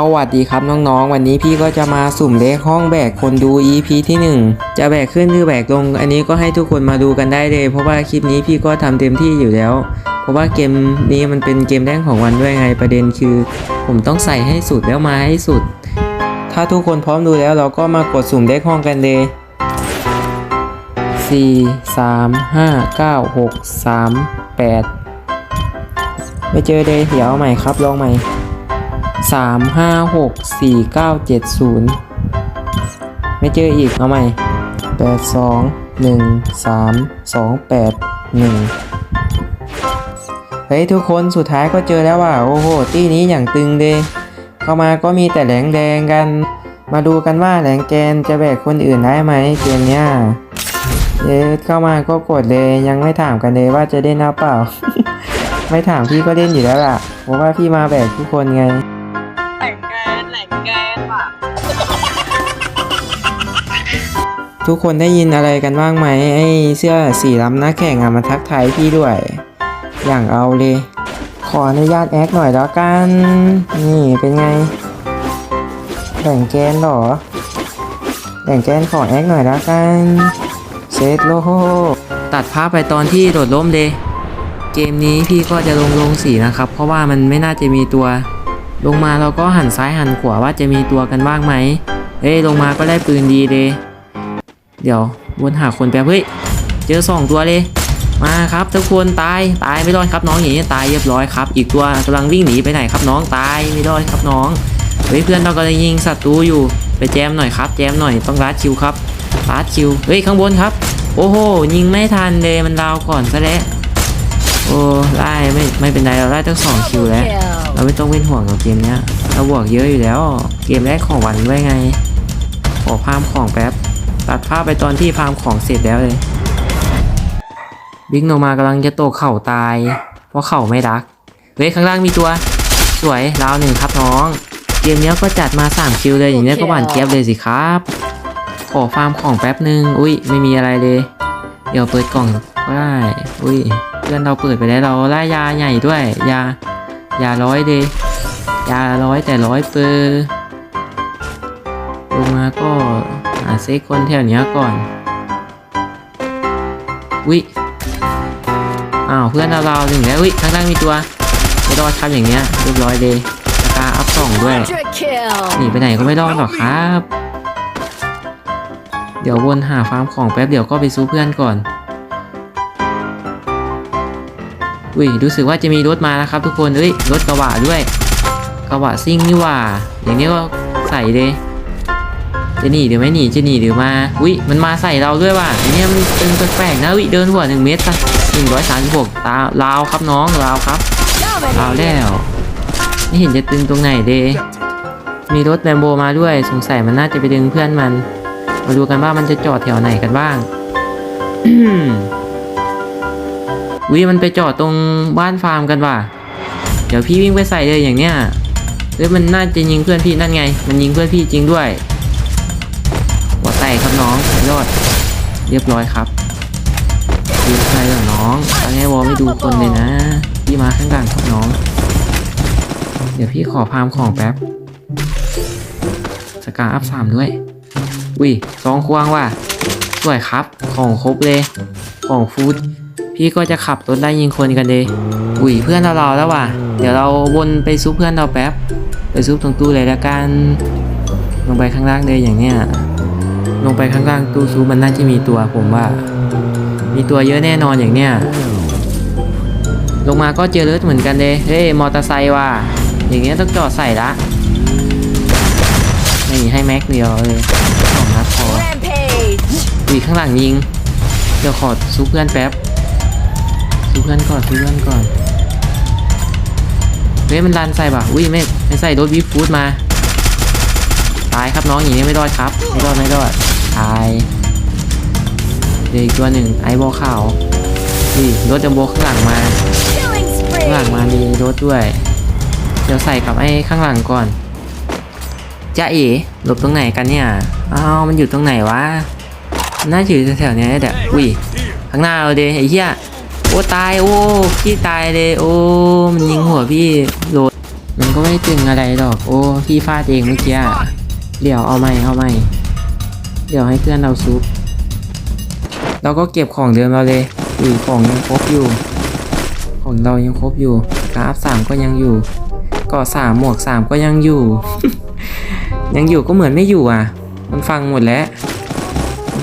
สวัสดีครับน้องๆ วันนี้พี่ก็จะมาสุ่มเลขห้องแบกคนดู EP ที่ 1 จะแบกขึ้นหรือแบกลง อันนี้ก็ให้ทุกคนมาดูกันได้เลย เพราะว่าคลิปนี้พี่ก็ทำเต็มที่อยู่แล้ว เพราะว่าเกมนี้มันเป็นเกมแรกของวันด้วยไงประเด็นคือ ผมต้องใส่ให้สุดแล้วมาให้สุด ถ้าทุกคนพร้อมดูแล้วเราก็มากดสุ่มเลขห้องกันเลย4 3 5 9 6 3 8 ไม่เจอเลยเดี๋ยวเอาใหม่ครับลองใหม่ สามห้าหกสี่เก้าเจ็ดศูนย์ไม่เจออีก เอาใหม่แปดสองหนึ่งสามสองแปดหนึ่งเฮ้ย ทุกคนสุดท้ายก็เจอแล้วว่ะ โอ้โห ตี้นี้อย่างตึงเลยเข้ามาก็มีแต่แหลงแดงกัน มาดูกันว่าแหลงแกนจะแบกคนอื่นได้ไหมเกมเนี้ยเอ๊ะเข้ามาก็กดเลยยังไม่ถามกันเลยว่าจะเล่นหรือเปล่า ไม่ถามพี่ก็เล่นอยู่แล้วล่ะเพราะว่าพี่มาแบกทุกคนไง ทุกคนได้ยินอะไรกันบ้างไหมไอ้เสื้อสีล้ำหน้าแข่งอะมาทักทายพี่ด้วย อย่างเอาเลย ขออนุญาตแอคหน่อยแล้วกัน นี่เป็นไงแบ่งแกนเหรอแบ่งแกนขอแอคหน่อยแล้วกันเซตโลโฮตัดภาพไปตอนที่โดดร่มเลย เกมนี้พี่ก็จะลงลงสีนะครับ เพราะว่ามันไม่น่าจะมีตัว ลงมาเราก็หันซ้ายหันขวาว่าจะมีตัวกันบ้างไหมเอ้ยลงมาก็ได้ปืนดีเลยเดี๋ยววนหาคนแป๊บเฮ้ยเจอสองตัวเลยมาครับทุกคนตายตายไม่รอดครับน้องอย่างนี้ตายเรียบร้อยครับ อีกตัวกำลังวิ่งหนีไปไหนครับน้องตายไม่รอดครับน้องเฮ้ยเพื่อนเรากำลังยิงศัตรูอยู่ไปแจมหน่อยครับแจมหน่อยต้องรัดคิวครับรัดคิวเฮ้ยข้างบนครับ โอ้โหยิงไม่ทันเลยมันดาวก่อนซะแล้ว โอ้ได้ไม่ไม่เป็นไรเราได้ตั้งสองคิวแล้ว เราไม่ต้องเป็นห่วงกับเกมเนี้ยเราบวกเยอะอยู่แล้ว เกมแรกของวันด้วยไง ขอพามของแป๊บ ตัดภาพไปตอนที่พามของเสร็จแล้วเลย บิ๊กโนมากำลังจะโตกเข่าตาย เพราะเข่าไม่รัก เฮ้ยข้างล่างมีตัว สวยราวหนึ่งครับน้อง เกมเนี้ยก็จัดมา3คิวเลยอย่างเนี้ยก็หวานเจี๊ยบเลยสิครับ ขอฟาร์มของแป๊บหนึ่งอุ้ยไม่มีอะไรเลย เดี๋ยวเปิดกล่องก็ได้ อุ้ย พื่อนเราเปิดไปแล้วเราไล่ยาใหญ่ด้วย ยายาร้อยเดยยาร้อยแต่ร้อยเปอร์ลงมาก็หาเซ็กคนแถวเนี้ยก่อนวิอ้าวเพื่อนเราเราถึงแล้ววิข้างล่างมีตัวไม่รอดครับอย่างเงี้ยเรียบร้อยเลยสกาอัพสองด้วยหนีไปไหนก็ไม่รอดหรอกครับ เดี๋ยววนหาฟาร์มของแป๊บเดี๋ยวก็ไปซู้เพื่อนก่อน อุ้ยรู้สึกว่าจะมีรถมาแล้วครับทุกคนเอ้ยรถกระบะด้วย กระบะซิ่งนี่ว่า อย่างนี้ก็ใส่เลยจะหนีหรือไม่หนีจะหนีหรือมาอุ้ยมันมาใส่เราด้วยว่ะอันเนี้ยมันตึงแปลกๆนะอุ้ยเดินหัวหนึ่งเมตรซะหนึ่งร้อยสามสิบหกตาลาวครับน้องลาวครับลาวแล้วไม่เห็นจะตึงตรงไหนเดยมีรถแลมโบมาด้วยสงสัยมันน่าจะไปดึงเพื่อนมัน มาดูกันว่ามันจะจอดแถวไหนกันบ้าง วิมันไปจอดตรงบ้านฟาร์มกันว่ะ เดี๋ยวพี่วิ่งไปใส่เลยอย่างเนี้ยเฮ้ยมันน่าจะยิงเพื่อนพี่นั่นไง มันยิงเพื่อนพี่จริงด้วยหัวแตกครับน้องยอด เรียบร้อยครับยิงใครเหรอน้องตอนนี้วอไม่ดูคนเลยนะ พี่มาข้างหลังครับน้อง เดี๋ยวพี่ขอพามของแป๊บ สกาอัพสามด้วยอุ้ยสองควงว่ะ สวยครับ ของครบเลย ของฟู้ด พี่ก็จะขับรถไล่ยิงคนกันเลยอุ้ยเพื่อนเราเราแล้วว่ะ เดี๋ยวเราวนไปซุปเพื่อนเราแป๊บ ไปซุปตรงตู้เลยละกัน ลงไปข้างล่างเลยอย่างเนี้ย ลงไปข้างล่างตู้ซุปมันน่าจะมีตัวผมว่า มีตัวเยอะแน่นอนอย่างเนี้ย ลงมาก็เจอรถเหมือนกันเลยเฮ้ยมอเตอร์ไซค์ว่ะ อย่างเงี้ยต้องจอดใส่ละนี่ให้แม็กเดียวเลยสองนัดพอ Rampage. อุ้ยข้างหลังยิง เดี๋ยวขอซูเพื่อนแป๊บ ซูเพื่อนก่อนซูเพื่อนก่อนเฮ้ยมันรันใส่ป่ะอุ้ยไม่ไม่ใส่รถวิฟูดมา ตายครับน้องอย่างนี้ไม่รอดครับ ไม่รอดไม่รอดตายเดี๋ยวอีกตัวหนึ่งไอโบอขาวอุ้ยรถจัมโบข้างหลังมาข้างหลังมามีรถด้วย เดี๋ยวใส่กับไอ้ข้างหลังก่อนจ้าเอ๋หลบตรงไหนกันเนี่ยอ้าวมันอยู่ตรงไหนวะน่าจะอยู่แถวๆเนี้ยแหละอุ้ยข้างหน้าเราเดไอ้เหี้ย อ้ตายโอ้พี่ตายเลย โอ้มันยิงหัวพี่โดนมันก็ไม่ตึงอะไรหรอกโอ้พี่พลาดเองเมื่อกี้เดี๋ยวเอาใหม่เอาใหม่เดี๋ยวให้เพื่อนเราซุปเราก็เก็บของเดิมเราเลยอุ้ยของยังครบอยู่ ของเรายังครบอยู่กราฟสามก็ยังอยู่เกาะสามหมวกสามก็ยังอยู่ ยังอยู่ก็เหมือนไม่อยู่อะ มันฟังหมดแล้ว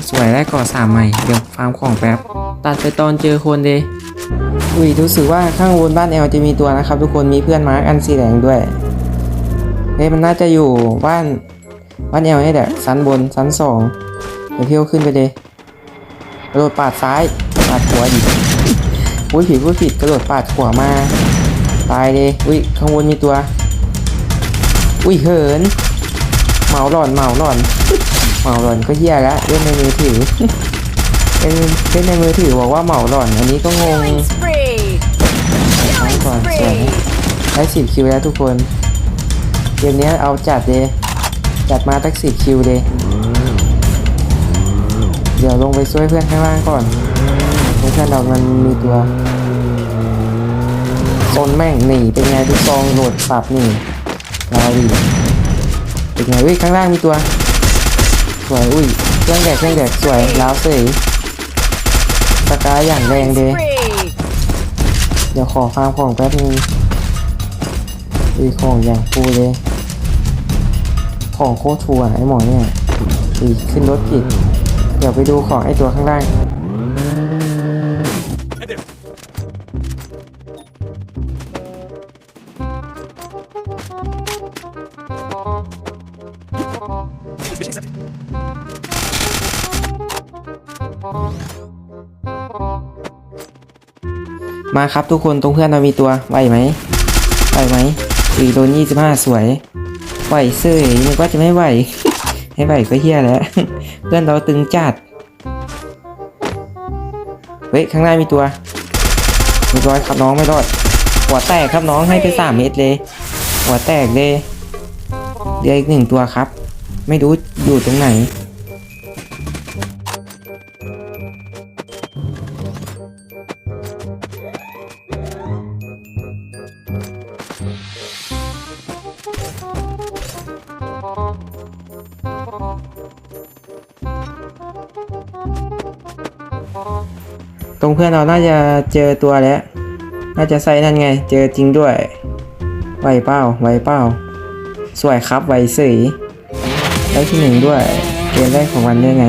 สวยได้ก่อสามใหม่เดี๋ยวฟาร์มของแป๊บตัดไปตอนเจอคนเลย อุ้ยรู้สึกว่าข้างบนบ้านแอลจะมีตัวนะครับ ทุกคนมีเพื่อนมาร์กอันสีแดงด้วยเฮ้ยมันน่าจะอยู่บ้านบ้านแอลนี่แหละชั้นบนชั้นสองเดี๋ยวพี่เอขึ้นไปเลยกระโดดปาดซ้ายปาดขวาดิอุ้ยผิดพูดผิดกระโดดปาดขวามาตายเลยอุ้ยข้างบนมีตัว อุ้ยเหินเหมาหล่อนเหมาหล่อนเหมาหล่อนก็เหี้ยล้วเล่นในมือถือ เล่นเล่นในมือถือบอกว่าเหมาหล่อน อันนี้ก็งง Killing spree! ทั้ง Killing ก่อนสวย spree! ได้สิบคิวแล้วทุกคน เกมนี้เอาจัดเลยจัดมาตั้งสิบคิวเลย เดี๋ยวลงไปช่วยเพื่อนข้างล่างก่อนเพื่อนเรามันมีตัวโซนแม่งหนีเป็นไงทุกซองโหลดสับหนีลาวีเป็นไงเฮ้ยข้างล่างมีตัว สวยอุ้ยเครื่องแดกเครื่องแดกสวยล้าวเสยส กายอย่างแรง Killing เลย spree! เดี๋ยวขอฟาร์มของแป๊บนึงอีของอย่างฟูเลย ของโคตรฟูอะไอหมอเนี่ยอีขึ้นรถผิด เดี๋ยวไปดูของไอตัวข้างล่าง มาครับทุกคนตรงเพื่อนเรามีตัวไหวไหมไหวไหมอีโดนยี่สิบห้าสวยไหวเสยนึกว่าจะไม่ไหวให้ไหวก็เฮี้ยแล้ว เพื่อนเราตึงจัดเฮ้ยข้างหน้ามีตัวเรียบร้อยครับน้องไม่รอดหัวแตกครับน้องให้ไปสามเม็ดเลย หัวแตกเลยเหลืออีกหนึ่งตัวครับ ไม่รู้อยู่ตรงไหน ตรงเพื่อนเราน่าจะเจอตัวแล้ว น่าจะใส่นั่นไง เจอจริงด้วย ไวเป้า ไวเป้า สวยครับ ไวสีได้ที่หนึ่งด้วย เกมแรกของวันได้ไง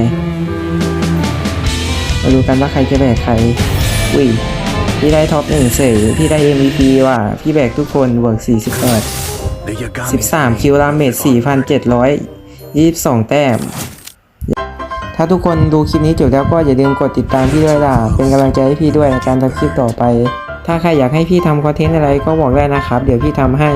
มาดูกันว่าใครจะแบกใครอุ้ย พี่ได้ท็อปหนึ่งเสยพี่ได้ MVP ว่ะพี่แบกทุกคนบวก48 13 คิวดาเมจ4,722 แต้ม ถ้าทุกคนดูคลิปนี้จบแล้วก็อย่าลืมกดติดตามพี่ด้วยล่ะ เป็นกำลังใจให้พี่ด้วยในการทำคลิปต่อไป ถ้าใครอยากให้พี่ทำคอนเทนต์อะไรก็บอกได้นะครับ เดี๋ยวพี่ทำให้